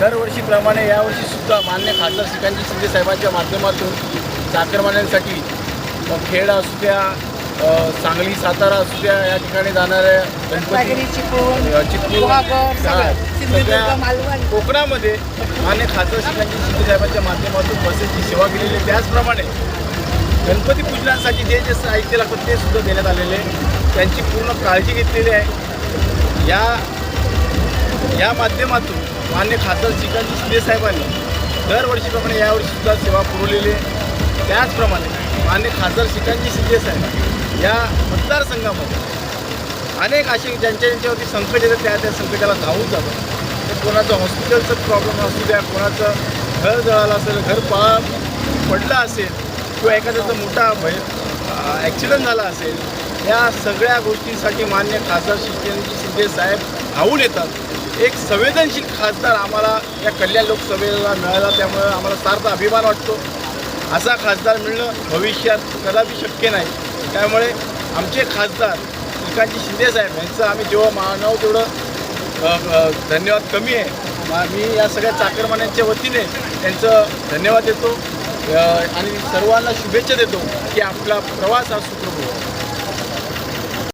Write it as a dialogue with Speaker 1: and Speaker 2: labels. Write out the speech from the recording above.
Speaker 1: दरवर्षीप्रमाणे यावर्षी सुद्धा मान्य खासदार श्रीकांतजी शिंदे साहेबांच्या माध्यमातून चाकरमान्यांसाठी मग खेड असू द्या सांगली सातारा असू द्या या ठिकाणी जाणाऱ्या गणपती
Speaker 2: चिपळूण
Speaker 1: सगळ्या. कोकणामध्ये मान्य खासदार श्रीकांतजी शिंदे साहेबांच्या माध्यमातून बसेसची सेवा केलेली आहे त्याचप्रमाणे गणपती पूजनासाठी जे जे साहित्य लागतं ते सुद्धा देण्यात आलेले. त्यांची पूर्ण काळजी घेतलेली आहे या या माध्यमातून मान्य खासदार श्रीकांतजी शिंदे साहेबांनी दरवर्षीप्रमाणे यावर्षीसुद्धा सेवा पुरवलेली आहे. त्याचप्रमाणे मान्य खासदार श्रीकांतजी शिंदे साहेब या मतदारसंघामध्ये अनेक असे ज्यांच्या ज्यांच्यावरती संकट येतं त्या त्या संकटाला धावून जातात. ते कोणाचं हॉस्पिटलचं प्रॉब्लेम असू द्या कोणाचं घर जळालं असेल घर पळा पडलं असेल किंवा एखाद्याचा मोठा भय ॲक्सिडेंट झाला असेल या सगळ्या गोष्टींसाठी मान्य खासदार शिंदे शिंदे साहेब धावून येतात. एक संवेदनशील खासदार आम्हाला या कल्याण लोकसभेला मिळाला त्यामुळं आम्हाला सार्थ अभिमान वाटतो. असा खासदार मिळणं भविष्यात कदापि शक्य नाही. त्यामुळे आमचे खासदार श्रीकांतजी शिंदेसाहेब यांचं आम्ही जेव्हा मानव तेवढं धन्यवाद कमी आहे. मी या सगळ्या चाकरमान्यांच्या वतीने त्यांचं धन्यवाद देतो. आणि सर्वांना शुभेच्छा देतो की आपला प्रवास हा सुखरूप हो